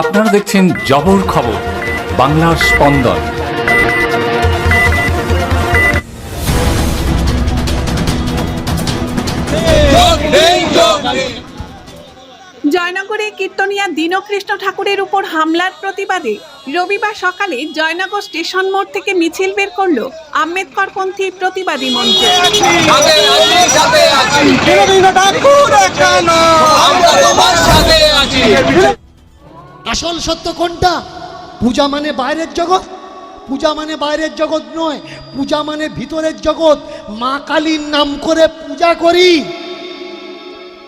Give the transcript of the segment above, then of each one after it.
আপনারা দেখছেন জবর খবর বাংলার স্পন্দন। জয়নগরে কীর্তনিয়া দীনকৃষ্ণ ঠাকুরের উপর হামলার প্রতিবাদে রবিবার সকালে জয়নগর স্টেশন মোড় থেকে মিছিল বের করল আম্বেদকরপন্থী প্রতিবাদী মঞ্চ। সাথে আছি সাথে আছি আমরা তোমার সাথে আছি। আসল সত্য কোনটা? পূজা মানে বাইরের জগৎ? পূজা মানে বাইরের জগৎ নয়, পূজা মানে ভিতরের জগৎ। মা কালীর নাম করে পূজা করি।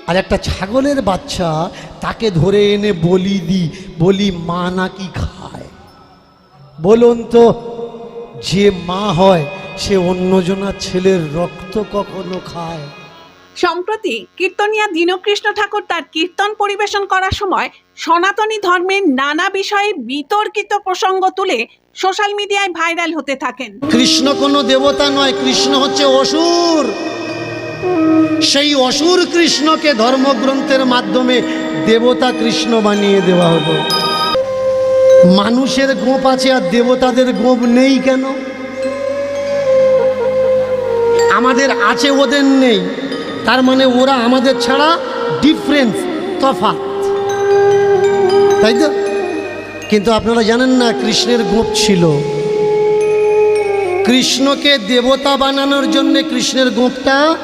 আর একটা ছাগলের বাচ্চা, তাকে ধরে এনে বলি দি, বলি, মা নাকি খায়? বলুন তো, যে মা হয়, সে অন্যজনার ছেলের রক্ত কখনো খায়? সম্প্রতি কীর্তনিয়া দীনকৃষ্ণ ঠাকুর তার কীর্তন পরিবেশন করার সময় সনাতনী ধর্মের নানা বিষয়ে বিতর্কিত প্রসঙ্গ তুলে সোশ্যাল মিডিয়ায় ভাইরাল হতে থাকেন। কৃষ্ণ কোনো দেবতা নয়, কৃষ্ণ হচ্ছে অসুর। সেই অসুর কৃষ্ণকে ধর্মগ্রন্থের মাধ্যমে দেবতা কৃষ্ণ বানিয়ে দেওয়া হলো। মানুষের গোপ আছে আর দেবতাদের গোপ নেই কেন? আমাদের আছে ওদের নেই। তার মানে ওরা আমাদের ছাড়া ডিফারেন্স তফাৎ। তাই তো? কিন্তু আপনারা জানেন না, কৃষ্ণের গোপ ছিল। কৃষ্ণকে দেবতা বানানোর জন্য কৃষ্ণের গোপটা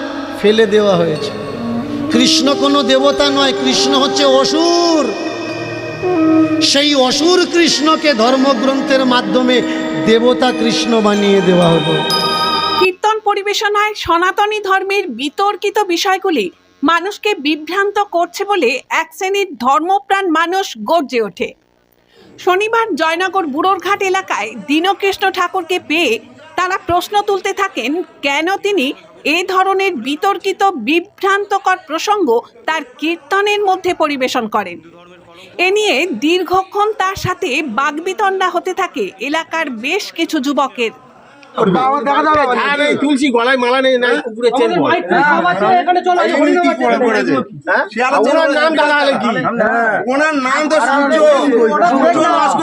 ফেলে দেওয়া হয়েছে। কৃষ্ণ কোনো দেবতা নয়, কৃষ্ণ হচ্ছে অসুর। সেই অসুর কৃষ্ণকে ধর্মগ্রন্থের মাধ্যমে দেবতা কৃষ্ণ বানিয়ে দেওয়া হলো। কীর্তন পরিবেশনায় সনাতনী ধর্মের বিতর্কিত বিষয়গুলি মানুষকে বিভ্রান্ত করছে বলে এক শ্রেণির ধর্মপ্রাণ মানুষ গর্জে ওঠে। শনিবার জয়নগর বুড়োরঘাট এলাকায় দীনকৃষ্ণ ঠাকুরকে পেয়ে তারা প্রশ্ন তুলতে থাকেন, কেন তিনি এ ধরনের বিতর্কিত, বিভ্রান্তকর প্রসঙ্গ তার কীর্তনের মধ্যে পরিবেশন করেন। এ নিয়ে দীর্ঘক্ষণ তার সাথে বাগবিতণ্ডা হতে থাকে এলাকার বেশ কিছু যুবকের। তুলসী গলায় মালা নেই নাই কুকুরের চেন হ্যাঁ? ওনার নাম দাদা কি? ওনার নাম তো সূর্য। সূর্য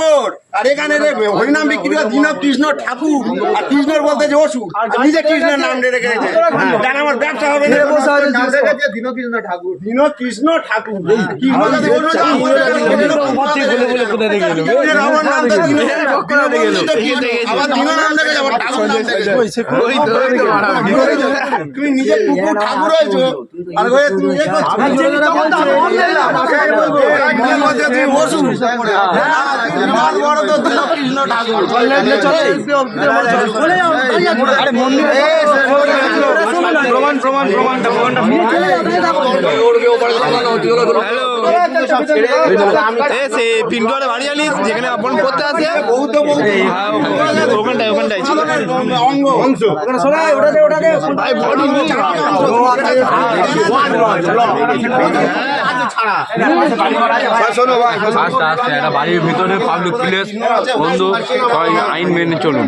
আর এখানে হরিনাম বিক্রি হয় দীনব কৃষ্ণ ঠাকুর আর কৃষ্ণর বলতে যে ওষুধ নিজে কৃষ্ণের নাম রেখে রেখেছে জান আমার ব্যবসা হবে না নাম কৃষ্ণ ঠাকুর দীন কৃষ্ণ ঠাকুর কৃষ্ণ যাতে ওর নাম বলে কৃষ্ণের আমার নাম তো দীন আবার দীন নাম রেখে যাব ঠাকুর নাম রেখে তুমি নিজে কুকুর ঠাকুর হয়েছো আর হয়ে তুমি তো দীন কৃষ্ণ ঠাকুর প্রমাণ প্রমাণ প্রমাণটা প্রমাণটা পিন্টুয়ারে বাড়ি জানিস যেখানে আপন করতে আছে বহুত বহুত ওখানটায় ওখানটায় অঙ্গ। অংশ। ভাই বডি ভাই আস্তে আস্তে বাড়ির ভিতরে পাবলিক প্লেস বন্ধু আইন মেনে চলুন।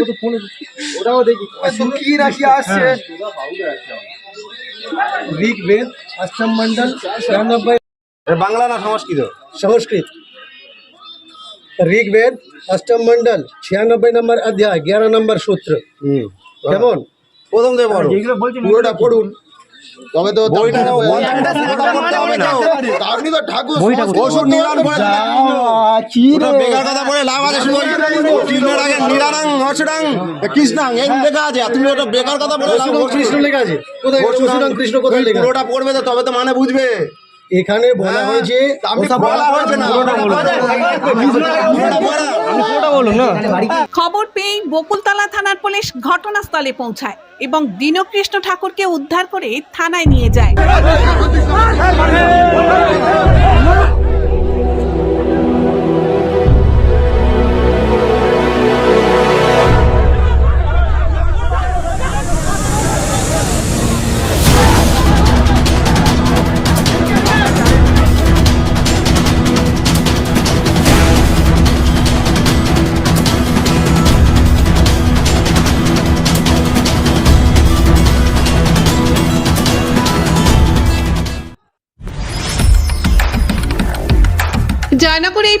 কত ফোন ওটাও দেখি। কি রাশি আসছে। হ্যাঁ। ঋগ বেদ আশ্রম মন্ডল ছিয়ানব্বই। বাংলা না সংস্কৃত? সংস্কৃত। ঋগ অষ্টম মন্ডল ছিয়ানব্বই নম্বর অধ্যায় এগারো নম্বর সূত্র। কেমন? প্রথম থেকে পড়ুন। তবে তো আপনি তো ঠাকুর ওষুধ নিরান পড়ে বেকার কথা পড়ে লাভ আছে আগে নিরানাং অসুরাং কৃষ্ণাং এই লেখা আছে তুমি ওটা বেকার কথা বলে কৃষ্ণ লেখা আছে কোথায় কৃষ্ণ কোথায়? পুরোটা পড়বে তো তবে তো মানে বুঝবে এখানে বলা হয়েছে। খবর পেয়ে বকুলতলা থানার পুলিশ ঘটনাস্থলে পৌঁছায় এবং দীনকৃষ্ণ ঠাকুরকে উদ্ধার করে থানায় নিয়ে যায় জয়নগরে এই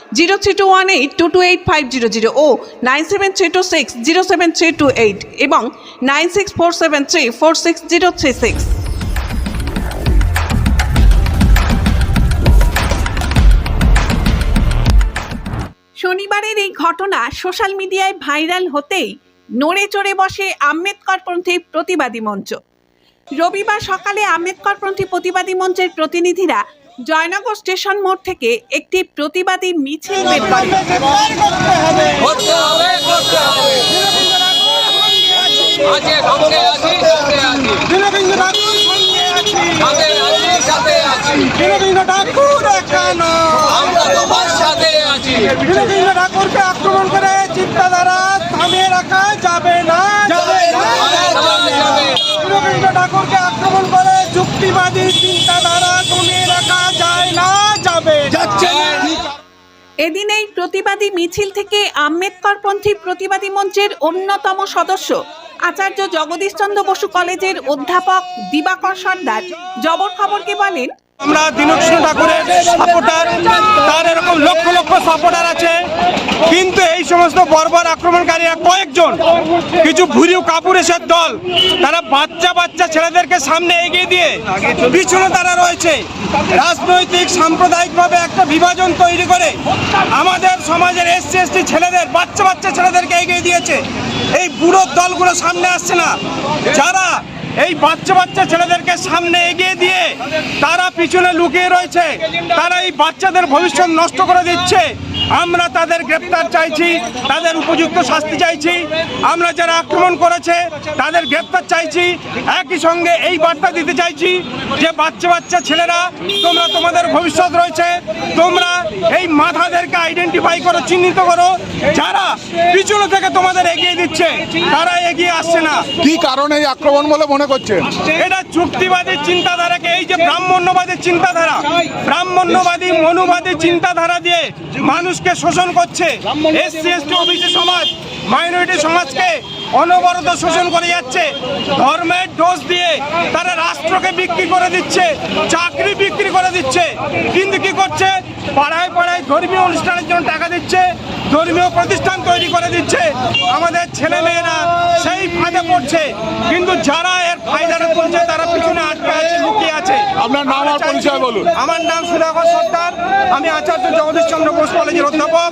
zero three two one eight two two eight five zero zero ও nine seven three two six zero seven three two eight এবং nine six four seven three four six zero three six. শনিবারের এই ঘটনা social মিডিয়ায় viral হতেই নড়ে চড়ে বসে আম্বেদকরপন্থী প্রতিবাদী মঞ্চ। রবিবার সকালে আম্বেদকরপন্থী প্রতিবাদী মঞ্চের প্রতিনিধিরা জয়নগর স্টেশন মোড় থেকে একটি প্রতিবাদী মিছিল বের করে। ঠাকুর হবে করতে হবে আছে সঙ্গে আছি সাথে আছি সাথে আছি সাথে আছি আমরা তোমার সাথে আছি ঠাকুরকে আক্রমণ করে চিন্তাধারা থামিয়ে রাখা যাবে না যাবে না, যাবে না। রবীন্দ্র ঠাকুরকে আক্রমণ করে যুক্তিবাদী চিন্তাধারা থামিয়ে রাখা যায় না যাবে যাচ্ছে এদিন এই প্রতিবাদী মিছিল থেকে আম্বেদকরপন্থী প্রতিবাদী মঞ্চের অন্যতম সদস্য আচার্য জগদীশ চন্দ্র বসু কলেজের অধ্যাপক দিবাকর সর্দার। জবর খবরকে বলেন আমরা দীনকৃষ্ণ ঠাকুরের সাপোর্টার তার এরকম লক্ষ লক্ষ সাপোর্টার আছে। কিন্তু এই সমস্ত বর্বর আক্রমণকারীরা কয়েকজন, কিছু ভুরিও কাপুরেশের দল, তারা বাচ্চা বাচ্চা ছেলেদেরকে সামনে এগিয়ে দিয়ে পিছনে তারা রয়েছে। রাজনৈতিক, সাম্প্রদায়িকভাবে একটা বিভাজন তৈরি করে আমাদের সমাজের এসসি, এসটি ছেলেদের, বাচ্চা বাচ্চা ছেলেদেরকে এগিয়ে দিয়েছে। এই বুড়ো দলগুলো সামনে আসছে না। যারা এই বাচ্চা বাচ্চা ছেলেদেরকে সামনে এগিয়ে দিয়ে তারা পিছনে লুকিয়ে রয়েছে। তারা এই বাচ্চাদের ভবিষ্যৎ নষ্ট করে দিচ্ছে। আমরা তাদের গ্রেপ্তার চাইছি, তাদের উপযুক্ত শাস্তি চাইছি। আমরা যারা আক্রমণ করেছে, তাদের গ্রেপ্তার চাইছি। একই সঙ্গে এই বার্তা দিতে চাইছি যে, বাচ্চা বাচ্চা ছেলেরা, তোমরা তোমাদের ভবিষ্যৎ রয়েছে, তোমরা এই মাথাদেরকে আইডেন্টিফাই করো চিহ্নিত করো। যারা পিছনে থেকে তোমাদের এগিয়ে দিচ্ছে তারা এগিয়ে আসছে না। কি কারণে এই আক্রমণ বলে মনে করছেন এটা যুক্তিবাদী চিন্তাধারাকে এই যে ব্রাহ্মণ্যবাদী চিন্তাধারা ব্রাহ্মণ্যবাদী মনুবাদী চিন্তাধারা দিয়ে মানুষকে শোষণ করছে। এসসি এসটি ওবিসি সমাজ মাইনরিটি সমাজকে অনবরত শোষণ করে যাচ্ছে। ধর্মের দোষ দিয়ে তারা রাষ্ট্রকে বিক্রি করে দিচ্ছে চাকরি বিক্রি করে দিচ্ছে। কিন্তু কি করছে? পাড়ায় পাড়ায় ধর্মীয় অনুষ্ঠানের জন্য টাকা দিচ্ছে ধর্মীয় প্রতিষ্ঠান তৈরি করে দিচ্ছে। আমাদের ছেলে মেয়েরা সেই ফাঁদে পড়ছে। কিন্তু যারা এর ফায়দাটা তুলছে তারা পিছনে আটকে আছে লুকিয়ে আছে। আপনার নাম আর পরিচয় বলুন। আমার নাম সুধাকর সর্দার। আমি আচার্য জগদীশ চন্দ্র বোস কলেজের অধ্যাপক।